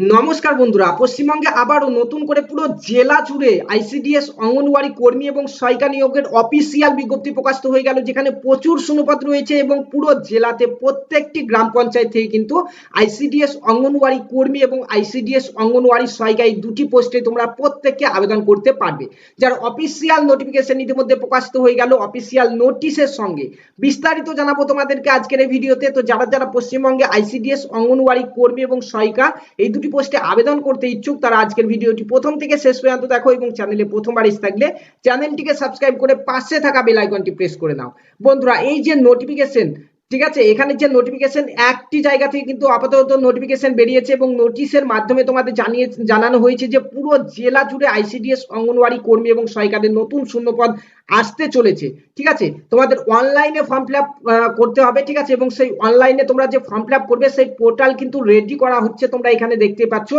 নমস্কার বন্ধুরা, পশ্চিমবঙ্গে আবারও নতুন করে পুরো জেলা জুড়ে আইসিডিএস অঙ্গনওয়াড়ি কর্মী এবং সহায়িকা নিয়োগের অফিসিয়াল বিজ্ঞপ্তি প্রকাশিত হয়ে গেল, যেখানে প্রচুর শূন্যপদ রয়েছে এবং পুরো জেলাতে প্রত্যেকটি গ্রাম পঞ্চায়েত থেকে কিন্তু আইসিডিএস অঙ্গনওয়াড়ি কর্মী এবং আইসিডিএস অঙ্গনওয়াড়ি সহায়িকা এই দুটি পোস্টে তোমরা প্রত্যেককে আবেদন করতে পারবে। যার অফিসিয়াল নোটিফিকেশন ইতিমধ্যে প্রকাশিত হয়ে গেল অফিসিয়াল নোটিশের সঙ্গে। বিস্তারিত জানাব তোমাদেরকে আজকের এই ভিডিওতে। তো যারা যারা পশ্চিমবঙ্গে আইসিডিএস অঙ্গনওয়াড়ি কর্মী এবং সহায়িকা এই দুটি পোস্টে আবেদন করতে ইচ্ছুক, তারা আজকের ভিডিওটি প্রথম থেকে শেষ পর্যন্ত দেখো এবং চ্যানেলে প্রথমবার এসে থাকলে চ্যানেলটিকে সাবস্ক্রাইব করে পাশে থাকা বেলাইকনটি প্রেস করে নাও। বন্ধুরা, এই যে নোটিফিকেশন ঠিক আছে? এখানে যে নোটিফিকেশন একটি জায়গা থেকে কিন্তু আপাতত নোটিফিকেশন বেরিয়েছে এবং নোটিশের মাধ্যমে তোমাদের জানিয়ে, জানানো হয়েছে যে পুরো জেলা জুড়ে আইসিডিএস অঙ্গনওয়াড়ি কর্মী এবং সহায়িকাদের নতুন শূন্যপদ আসতে চলেছে, ঠিক আছে? তোমাদের অনলাইনে ফর্ম ফিল করতে হবে, ঠিক আছে? এবং সেই অনলাইনে তোমরা যে ফর্ম ফিল করবে, সেই পোর্টাল কিন্তু রেডি করা হচ্ছে তোমরা এখানে দেখতে পাচ্ছ।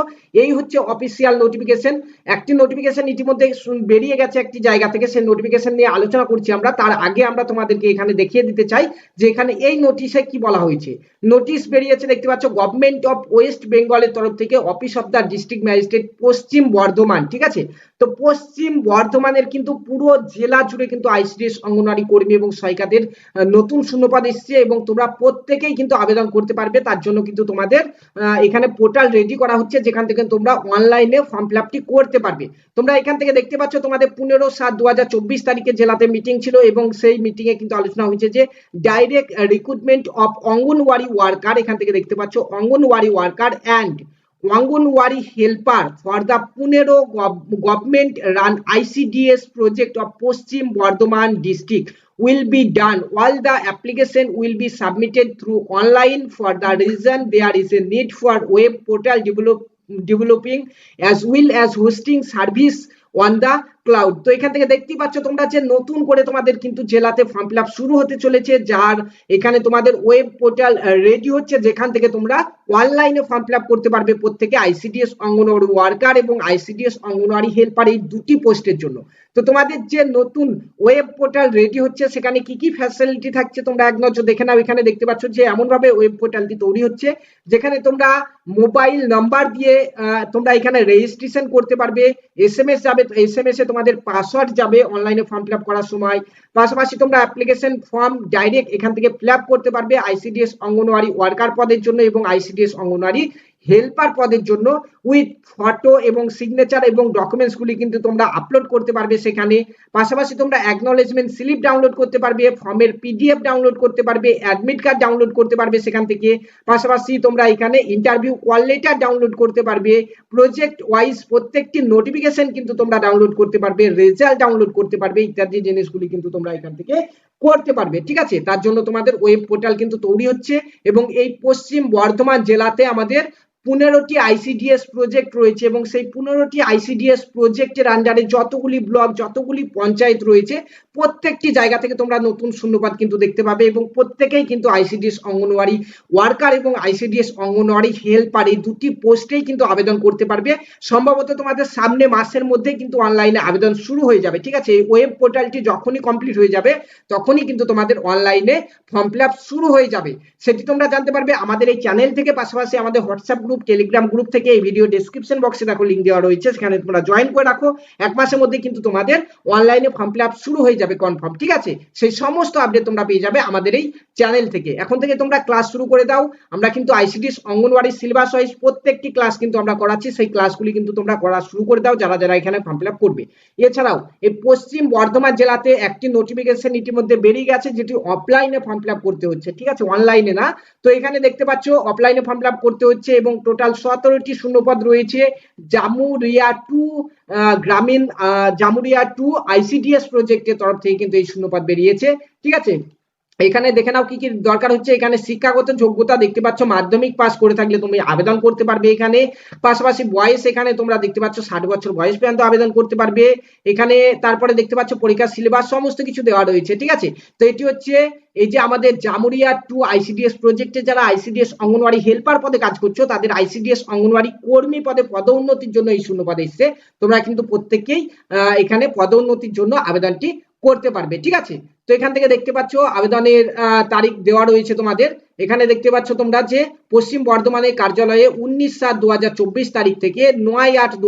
এই হচ্ছে অফিসিয়াল নোটিফিকেশন একটি নোটিফিকেশন ইতিমধ্যে বেরিয়ে গেছে একটি জায়গা থেকে। সেই নোটিফিকেশন নিয়ে আলোচনা করছি আমরা। তার আগে আমরা তোমাদেরকে এখানে দেখিয়ে দিতে চাই যে এখানে এই নোটিশে কি বলা হয়েছে। নোটিশ বেরিয়েছে, দেখতে পাচ্ছ গভর্নমেন্ট অফ ওয়েস্ট বেঙ্গলের তরফ থেকে office of the district magistrate Paschim Bardhaman, ঠিক আছে? তো পশ্চিম বর্ধমানের কিন্তু পুরো জেলা জুড়ে কিন্তু আইসিডিএস অঙ্গনওয়াড়ি কর্মী এবং সহায়িকাদের নতুন শূন্যপদ এসছে এবং তোমরা প্রত্যেকেই কিন্তু আবেদন করতে পারবে। তার জন্য কিন্তু তোমাদের এখানে পোর্টাল রেডি করা হচ্ছে, যেখান থেকে তোমরা অনলাইনে ফর্ম ফিল করতে পারবে। তোমরা এখান থেকে দেখতে পাচ্ছ, তোমাদের পনেরো সাত দু তারিখে জেলাতে মিটিং ছিল এবং সেই মিটিং এ কিন্তু আলোচনা হয়েছে যে direct recruitment of anganwadi worker এখান থেকে দেখতে পাচ্ছ anganwadi worker and anganwadi helper for the পনেরো government run ICDS project of Paschim Bardhaman district will be done all the application will be submitted through online for the reason there is a need for web portal develop developing as well as hosting service on the cloud তো এখান থেকে দেখতেই পাচ্ছ তোমরা যে নতুন করে তোমাদের কিন্তু জেলাতে ফর্ম ফিল শুরু হতে চলেছে, যার এখানে তোমাদের ওয়েব পোর্টাল রেডি হচ্ছে, যেখান থেকে তোমরা অনলাইনে ফর্ম ফিল করতে পারবে প্রত্যেকে আইসিডিএস অঙ্গনওয়াড়ি ওয়ার্কার এবং আইসিডিএস অঙ্গনওয়াড়ি হেল্পার এই দুটি পোস্টের জন্য। তো তোমাদের যে নতুন ওয়েব পোর্টাল রেডি হচ্ছে, সেখানে কি কি ফ্যাসিলিটি থাকছে তোমরা এক নজর দেখে নাও। এখানে দেখতে পাচ্ছ যে এমন ভাবে ওয়েব পোর্টালটি তৈরি হচ্ছে, যেখানে তোমরা মোবাইল নাম্বার দিয়ে তোমরা এখানে রেজিস্ট্রেশন করতে পারবে এস এম এস যাবে এস এম এস এ তোমাদের পাসওয়ার্ড যাবে অনলাইনে ফর্ম ফিল করার সময়। পাশাপাশি তোমরা অ্যাপ্লিকেশন ফর্ম ডাইরেক্ট এখান থেকে ফিল করতে পারবে। আইসিডিএস অঙ্গনওয়াড়ি ওয়ার্কার পদের জন্য এবং আইসিডিএস অঙ্গনওয়াড়ি হেল্পার পদের জন্য উইথ ফটো এবং সিগনেচার এবং ডকুমেন্টস গুলি কিন্তু তোমরা আপলোড করতে পারবে সেখানে। পাশাপাশি তোমরা অ্যাকনোলেজমেন্ট স্লিপ ডাউনলোড করতে পারবে ফর্মের পিডিএফ ডাউনলোড করতে পারবে অ্যাডমিট কার্ড ডাউনলোড করতে পারবে সেখান থেকে। পাশাপাশি তোমরা এখানে ইন্টারভিউ কল লেটার ডাউনলোড করতে পারবে প্রজেক্ট ওয়াইজ প্রত্যেকটি নোটিফিকেশন কিন্তু তোমরা ডাউনলোড করতে পারবে রেজাল্ট ডাউনলোড করতে পারবে, ইত্যাদি জিনিসগুলি কিন্তু তোমরা এখান থেকে করতে পারবে, ঠিক আছে? তার জন্য তোমাদের ওয়েব পোর্টাল কিন্তু তৈরি হচ্ছে এবং এই পশ্চিম বর্ধমান জেলাতে আমাদের পনেরোটি আইসিডিএস প্রজেক্ট রয়েছে এবং সেই পনেরোটি আইসিডিএস প্রজেক্টের আন্ডারে যতগুলি ব্লক যতগুলি পঞ্চায়েত রয়েছে, প্রত্যেকটি জায়গা থেকে তোমরা নতুন শূন্যপাত কিন্তু দেখতে পাবে এবং প্রত্যেকেই কিন্তু আইসিডিএস অঙ্গনওয়াড়ি ওয়ার্কার এবং আইসিডিএস অঙ্গনওয়াড়ি হেল্পার এই দুটি পোস্টেই কিন্তু আবেদন করতে পারবে। সম্ভবত তোমাদের সামনে মাসের মধ্যে কিন্তু অনলাইনে আবেদন শুরু হয়ে যাবে, ঠিক আছে? ওয়েব পোর্টালটি যখনই কমপ্লিট হয়ে যাবে, তখনই কিন্তু তোমাদের অনলাইনে ফর্ম ফিল শুরু হয়ে যাবে। সেটি তোমরা জানতে পারবে। আমাদের এই চ্যানেল থেকে পাশাপাশি আমাদের হোয়াটসঅ্যাপ গ্রুপ টেলিগ্রাম গ্রুপ থেকে এই ভিডিও ডেসক্রিপশন বক্সে দেখো লিঙ্ক দেওয়া রয়েছে। সেখানে তোমরা জয়েন করে রাখো। এক মাসের মধ্যে কিন্তু তোমাদের অনলাইনে ফর্ম ফিল শুরু হয়ে যাবে কনফার্ম ঠিক আছে? সেই সমস্ত আপডেট তোমরা পেয়ে যাবে আমাদের এই চ্যানেল থেকে। এখন থেকে তোমরা ক্লাস শুরু করে দাও। আমরা কিন্তু আইসিডিএস অঙ্গনওয়াড়ি সিলেবাস ওয়াইজ প্রত্যেকটি ক্লাস কিন্তু আমরা করাচ্ছি। সেই ক্লাসগুলি কিন্তু তোমরা করা শুরু করে দাও, যারা যারা এখানে ফর্ম ফিল করবে। এছাড়াও, এই পশ্চিম বর্ধমান জেলাতে একটি নোটিফিকেশন ইতিমধ্যে বেরিয়ে গেছে, যেটি অফলাইনে ফর্ম ফিল করতে হচ্ছে, ঠিক আছে? অনলাইনে না। তো এখানে দেখতে পাচ্ছ অফলাইনে ফর্ম ফিল করতে হচ্ছে এবং টোটাল সতেরোটি শূন্যপদ রয়েছে। জামুরিয়া টু গ্রামীণ জামুরিয়া টু, আইসিডিএস প্রজেক্টের তরফ থেকে কিন্তু এই শূন্যপদ বেরিয়েছে। ঠিক আছে? এখানে দেখে নাও কি কি দরকার হচ্ছে। এখানে শিক্ষাগত যোগ্যতা দেখতে পাচ্ছ মাধ্যমিক পাস করে থাকলে তুমি আবেদন করতে পারবে এখানে। পাশাপাশি বয়স এখানে তোমরা দেখতে পাচ্ছ ষাট বছর বয়স পর্যন্ত আবেদন করতে পারবে। এখানে তারপরে দেখতে পাচ্ছ পরীক্ষার সিলেবাস সমস্ত কিছু দেওয়া রয়েছে ঠিক আছে? তো এটি হচ্ছে এই যে আমাদের জামুরিয়া টু আইসিডিএস প্রজেক্টে যারা আইসিডিএস অঙ্গনওয়াড়ি হেল্পার পদে কাজ করছ তাদের আইসিডিএস অঙ্গনওয়াড়ি কর্মী পদে পদোন্নতির জন্য এই শূন্য পদ এসছে। তোমরা কিন্তু প্রত্যেককেই আহ, এখানে পদোন্নতির জন্য আবেদনটি করতে পারবে ঠিক আছে? তো এখান থেকে দেখতে পাচ্ছ আবেদনের তারিখ দেওয়া রয়েছে তোমাদের। এখানে দেখতে পাচ্ছ তোমরা যে পশ্চিম বর্ধমানের কার্যালয়ে উনিশ সাত দু তারিখ থেকে নয় আট দু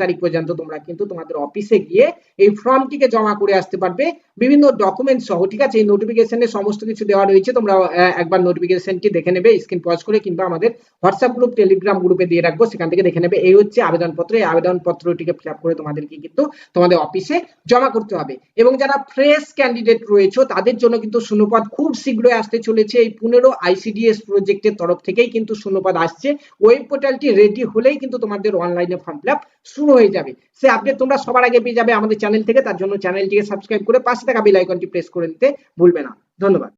তারিখ পর্যন্ত তোমরা কিন্তু তোমাদের অফিসে গিয়ে এই ফর্মটিকে জমা করে আসতে পারবে। বিভিন্ন ডকুমেন্ট সহ, ঠিক আছে? এই নোটিফিকেশনে সমস্ত কিছু দেওয়া রয়েছে। তোমরা একবার নোটিফিকেশনটি দেখে নেবে স্ক্রিন পজ করে কিংবা আমাদের হোয়াটসঅ্যাপ গ্রুপ টেলিগ্রাম গ্রুপে দিয়ে রাখব। সেখান থেকে দেখে নেবে। এই হচ্ছে আবেদনপত্র। এই আবেদনপত্রটিকে ফিল আপ করে তোমাদেরকে কিন্তু তোমাদের অফিসে জমা করতে হবে। এবং যারা ফ্রেশ ক্যান্ডিডেট রয়েছে, তাদের জন্য কিন্তু শূন্যপদ খুব শীঘ্রই আসতে চলেছে। এই পনেরো আইসিডিএস প্রজেক্টের তরফ থেকেই কিন্তু শূন্যপদ আসছে। ওয়েব পোর্টালটি রেডি হলেই কিন্তু তোমাদের অনলাইনে ফর্ম ফিল শুরু হয়ে যাবে। সে আপডেট তোমরা সবার আগে পেয়ে যাবে আমাদের চ্যানেল থেকে। তার জন্য চ্যানেলটিকে সাবস্ক্রাইব করে পাশে থাকা বেল আইকনটি প্রেস করে নিতে ভুলবে না। ধন্যবাদ।